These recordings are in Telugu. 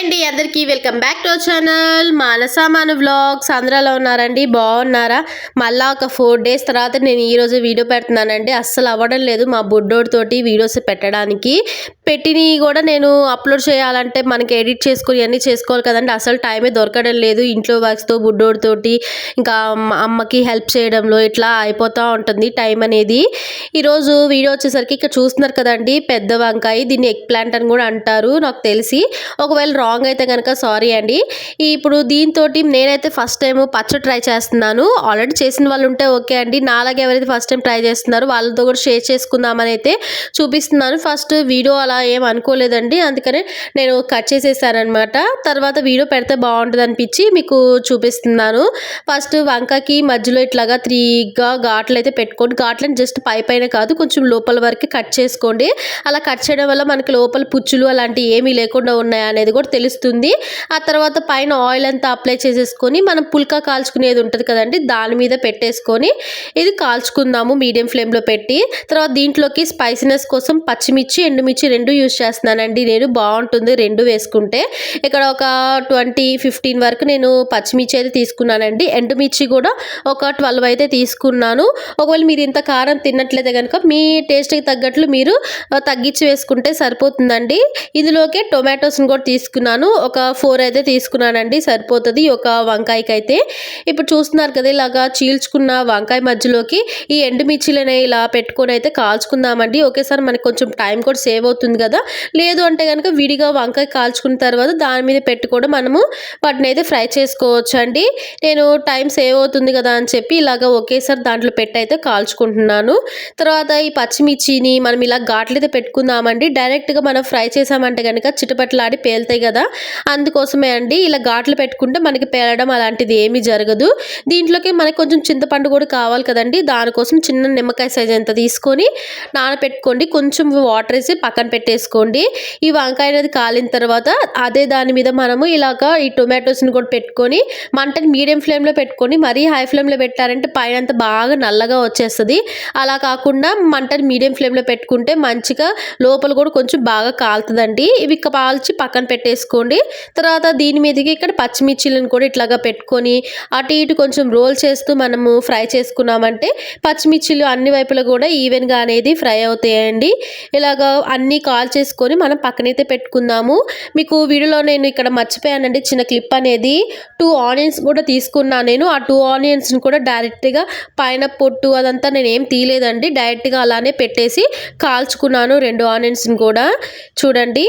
అండి అందరికీ welcome back to our channel. మానసామాను vlogs. అందరూ ఉన్నారండి? బాగున్నారా? మళ్ళా ఒక ఫోర్ డేస్ తర్వాత నేను ఈరోజు వీడియో పెడుతున్నానండి. అస్సలు అవ్వడం లేదు మా బుడ్డోడితోటి వీడియోస్ పెట్టడానికి. పెట్టినవి కూడా నేను అప్లోడ్ చేయాలంటే మనకి ఎడిట్ చేసుకొని అన్నీ చేసుకోవాలి కదండి. అసలు టైమే దొరకడం లేదు. ఇంట్లో వర్క్స్తో బుడ్డోడితోటి ఇంకా అమ్మకి హెల్ప్ చేయడంలో ఇట్లా అయిపోతూ ఉంటుంది టైం అనేది. ఈరోజు వీడియో వచ్చేసరికి ఇక్కడ చూస్తున్నారు కదండి. పెద్ద వంకాయ దీన్ని ఎగ్ ప్లాంట్ అని కూడా అంటారు నాకు తెలిసి. ఒకవేళ రాంగ్ అయితే కనుక సారీ అండి. ఇప్పుడు దీంతో నేనైతే ఫస్ట్ టైం పచ్చడి ట్రై చేస్తున్నాను. ఆల్రెడీ చేసిన వాళ్ళు ఉంటే ఓకే అండి. నాలాగే ఎవరైతే ఫస్ట్ టైం ట్రై చేస్తున్నారో వాళ్ళతో కూడా షేర్ చేసుకుందామని అయితే చూపిస్తున్నాను. ఫస్ట్ వీడియో అలా ఏం అనుకోలేదండి. అందుకనే నేను కట్ చేసేసానమాట తర్వాత వీడియో పెడితే బాగుంటుంది అనిపించి మీకు చూపిస్తున్నాను. ఫస్ట్ వంకకి మధ్యలో ఇట్లాగా త్రీగా ఘాట్లు అయితే పెట్టుకోండి. ఘాట్లను జస్ట్ పై పైన కాదు కొంచెం లోపల వరకు కట్ చేసుకోండి. అలా కట్ చేయడం వల్ల మనకి లోపల పుచ్చులు అలాంటివి ఏమీ లేకుండా ఉన్నాయనేది కూడా తెలుస్తుంది. ఆ తర్వాత పైన ఆయిల్ అంతా అప్లై చేసేసుకొని మనం పుల్కా కాల్చుకునేది ఉంటుంది కదండి దాని మీద పెట్టేసుకొని ఇది కాల్చుకుందాము మీడియం ఫ్లేమ్లో పెట్టి. తర్వాత దీంట్లోకి స్పైసీనెస్ కోసం పచ్చిమిర్చి ఎండుమిర్చి రెండు యూస్ చేస్తున్నానండి. నేను బాగుంటుంది రెండు వేసుకుంటే. ఇక్కడ ఒక ట్వంటీ ఫిఫ్టీన్ వరకు నేను పచ్చిమిర్చి అయితే తీసుకున్నానండి. ఎండుమిర్చి కూడా ఒక ట్వెల్వ్ అయితే తీసుకున్నాను. ఒకవేళ మీరు ఇంత కారం తిన్నట్లయితే కనుక మీ టేస్ట్కి తగ్గట్లు మీరు తగ్గించి వేసుకుంటే సరిపోతుందండి. ఇందులోకే టొమాటోస్ని కూడా తీసుకున్నాను. ఒక ఫోర్ అయితే తీసుకున్నానండి సరిపోతుంది. ఒక వంకాయకి అయితే ఇప్పుడు చూస్తున్నారు కదా ఇలాగా చీల్చుకున్న వంకాయ మధ్యలోకి ఈ ఎండుమిర్చిలని ఇలా పెట్టుకొని అయితే కాల్చుకుందామండి. ఒకేసారి మనకి కొంచెం టైం కూడా సేవ్ అవుతుంది కదా. లేదు అంటే కనుక విడిగా వంకాయ కాల్చుకున్న తర్వాత దాని మీద పెట్టుకోవడం కూడా మనము వాటిని అయితే ఫ్రై చేసుకోవచ్చు అండి నేను టైం సేవ్ అవుతుంది కదా అని చెప్పి ఇలాగ ఒకేసారి దాంట్లో పెట్టి అయితే కాల్చుకుంటున్నాను. తర్వాత ఈ పచ్చిమిర్చిని మనం ఇలా ఘాట్లు అయితే పెట్టుకుందామండి. డైరెక్ట్గా మనం ఫ్రై చేసామంటే కనుక చిటపట్లాడి పేలుతాయి కదా. అందుకోసమే అండి ఇలా ఘాట్లు పెట్టుకుంటే మనకి పేలడం అలాంటిది ఏమీ జరగదు. దీంట్లోకి మనకి కొంచెం చింతపండు కూడా కావాలి కదండి దానికోసం చిన్న నిమ్మకాయ సైజ్ ఎంత తీసుకొని నానబెట్టుకోండి కొంచెం వాటర్ వేసి పక్కన పెట్టేసుకోండి. ఈ వంకాయ అనేది కాలిన తర్వాత అదే దాని మీద మనము ఇలాగా ఈ టొమాటోస్ని కూడా పెట్టుకొని మంటని మీడియం ఫ్లేమ్లో పెట్టుకొని మరీ హై ఫ్లేమ్లో పెట్టారంటే పైన అంతా బాగా నల్లగా వచ్చేస్తుంది. అలా కాకుండా మంటని మీడియం ఫ్లేమ్లో పెట్టుకుంటే మంచిగా లోపల కూడా కొంచెం బాగా కాలుతుందండి. ఇవి కాల్చి పక్కన పెట్టేసుకోండి తర్వాత దీని మీదకి ఇక్కడ పచ్చిమిర్చిలను కూడా ఇట్లాగా పెట్టుకొని అటు ఇటు కొంచెం రోల్ చేస్తూ మనము ఫ్రై చేసుకున్నామంటే పచ్చిమిర్చిలు అన్ని వైపులా కూడా ఈవెన్గా అనేది ఫ్రై అవుతాయండి. ఇలాగ అన్నీ కాల్ చేసుకొని మనం పక్కనైతే పెట్టుకుందాము. మీకు వీడియోలో నేను ఇక్కడ మర్చిపోయానండి. చిన్న క్లిప్ అనేది టూ ఆనియన్స్ కూడా తీసుకున్నాను నేను. ఆ టూ ఆనియన్స్ని కూడా డైరెక్ట్గా పైన పొట్టు అదంతా నేను ఏం తీయలేదండి. డైరెక్ట్గా అలానే పెట్టేసి కాల్చుకున్నాను రెండు ఆనియన్స్ని కూడా. చూడండి.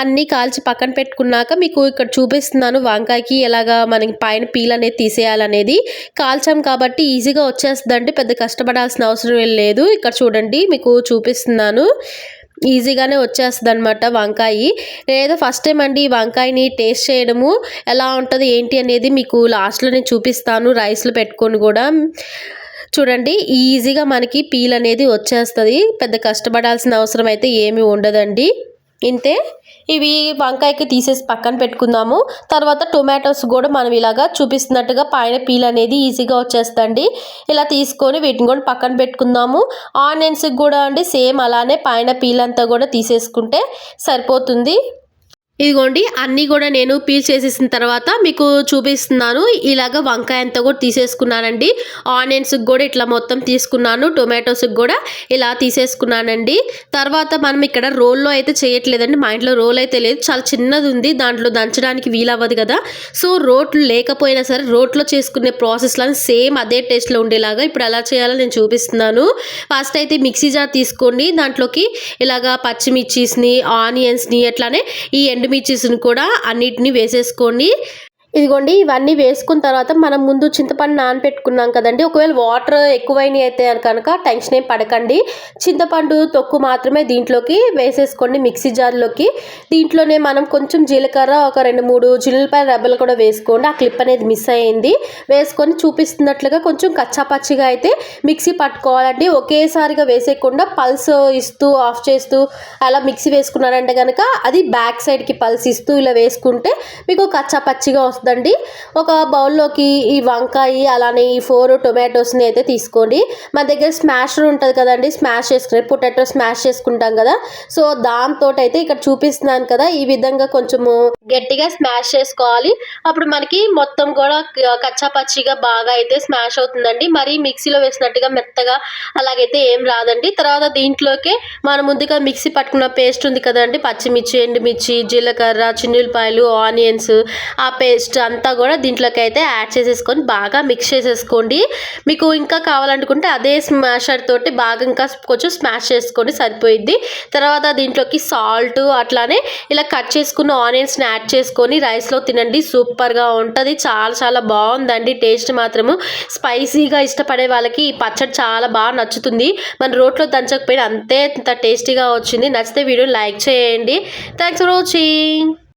అన్నీ కాల్చి పక్కన పెట్టుకున్నాక మీకు ఇక్కడ చూపిస్తున్నాను వంకాయకి ఎలాగా మనకి పైన పీల్ అనేది తీసేయాలనేది. కాల్చాం కాబట్టి ఈజీగా వచ్చేస్తుందండి. పెద్ద కష్టపడాల్సిన అవసరం ఏం లేదు. ఇక్కడ చూడండి మీకు చూపిస్తున్నాను. ఈజీగానే వచ్చేస్తుంది అనమాట వంకాయ. లేదా ఫస్ట్ టైం అండి ఈ వంకాయని టేస్ట్ చేయడము. ఎలా ఉంటుంది ఏంటి అనేది మీకు లాస్ట్లో నేను చూపిస్తాను. రైస్లో పెట్టుకొని కూడా. చూడండి ఈజీగా మనకి పీల్ అనేది వచ్చేస్తుంది. పెద్ద కష్టపడాల్సిన అవసరం అయితే ఏమీ ఉండదండి. ఇంతే. ఇవి వంకాయకి తీసేసి పక్కన పెట్టుకుందాము. తర్వాత టొమాటోస్ కూడా మనం ఇలాగా చూపిస్తున్నట్టుగా పైన పీల్ అనేది ఈజీగా వచ్చేస్తుంది ఇలా తీసుకొని వీటిని కూడా పక్కన పెట్టుకుందాము. ఆనియన్స్కి కూడా అండి సేమ్ అలానే పైన పీల్ అంతా కూడా తీసేసుకుంటే సరిపోతుంది. ఇదిగోండి అన్నీ కూడా నేను పీల్ చేసేసిన తర్వాత మీకు చూపిస్తున్నాను. ఇలాగ వంకాయ అంతా కూడా తీసేసుకున్నానండి. ఆనియన్స్కి కూడా ఇట్లా మొత్తం తీసుకున్నాను టొమాటోస్కి కూడా ఇలా తీసేసుకున్నానండి. తర్వాత మనం ఇక్కడ రోల్లో అయితే చేయట్లేదండి. మా ఇంట్లో రోల్ అయితే లేదు. చాలా చిన్నది ఉంది. దాంట్లో దంచడానికి వీలవ్వదు కదా. సో రోట్లు లేకపోయినా సరే రోట్లో చేసుకునే ప్రాసెస్లో సేమ్ అదే టేస్ట్లో ఉండేలాగా ఇప్పుడు ఎలా చేయాలో నేను చూపిస్తున్నాను. ఫస్ట్ అయితే మిక్సీ జార్ తీసుకోండి. దాంట్లోకి ఇలాగా పచ్చిమిర్చిస్ని ఆనియన్స్ని అట్లానే ఈ ఎండుమిర్చీస్ని కూడా అన్నిటిని వేసేసుకోండి. ఇదిగోండి ఇవన్నీ వేసుకున్న తర్వాత మనం ముందు చింతపండు నానపెట్టుకున్నాం కదండి. ఒకవేళ వాటర్ ఎక్కువైనవి అయితే కనుక టెన్షన్ ఏం పడకండి. చింతపండు తొక్కు మాత్రమే దీంట్లోకి వేసేసుకోండి మిక్సీ జార్లోకి. దీంట్లోనే మనం కొంచెం జీలకర్ర ఒక రెండు మూడు చిల్లిపాయ రెబ్బలు కూడా వేసుకోండి. ఆ క్లిప్ అనేది మిస్ అయ్యింది వేసుకొని చూపిస్తున్నట్లుగా కొంచెం కచ్చాపచ్చిగా అయితే మిక్సీ పట్టుకోవాలండి. ఒకేసారిగా వేసేయకుండా పల్స్ ఇస్తూ ఆఫ్ చేస్తూ అలా మిక్సీ వేసుకున్నారంటే కనుక అది బ్యాక్ సైడ్కి పల్స్ ఇస్తూ ఇలా వేసుకుంటే మీకు కచ్చాపచ్చిగా వస్తుందండి ఒక బౌల్లోకి ఈ వంకాయ అలానే ఈ ఫోర్ టొమాటోస్ని అయితే తీసుకోండి. మన దగ్గర స్మాషర్ ఉంటుంది కదండి స్మాష్ చేసుకుని పొటాటో స్మాష్ చేసుకుంటాం కదా. సో దాంతో అయితే ఇక్కడ చూపిస్తున్నాను కదా ఈ విధంగా కొంచెము గట్టిగా స్మాష్ చేసుకోవాలి. అప్పుడు మనకి మొత్తం కూడా కచ్చాపచ్చిగా పచ్చిగా బాగా అయితే స్మాష్ అవుతుందండి. మరి మిక్సీలో వేసినట్టుగా మెత్తగా అలాగైతే ఏం రాదండి. తర్వాత దీంట్లోకి మనం ముందుగా మిక్సీ పట్టుకున్న పేస్ట్ ఉంది కదండి పచ్చిమిర్చి ఎండుమిర్చి జీలకర్ర చిన్నులపాయలు ఆనియన్స్ ఆ పేస్ట్ అంతా కూడా దీంట్లోకి అయితే యాడ్ చేసేసుకొని బాగా మిక్స్ చేసేసుకోండి. మీకు ఇంకా కావాలనుకుంటే అదే స్మాషర్ తోటి బాగా ఇంకా కొంచెం స్మాష్ చేసుకోండి సరిపోయిద్ది. తర్వాత దీంట్లోకి సాల్ట్ అట్లానే ఇలా కట్ చేసుకున్న ఆనియన్స్ని యాడ్ చేసుకొని రైస్లో తినండి. సూపర్గా ఉంటుంది. చాలా చాలా బాగుందండి. టేస్ట్ మాత్రము. స్పైసీగా ఇష్టపడే వాళ్ళకి ఈ పచ్చడి చాలా బాగా నచ్చుతుంది. మన రోట్లో దంచకపోయినా అంతే ఇంత టేస్టీగా వచ్చింది. నచ్చితే వీడియో లైక్ చేయండి. Thanks for watching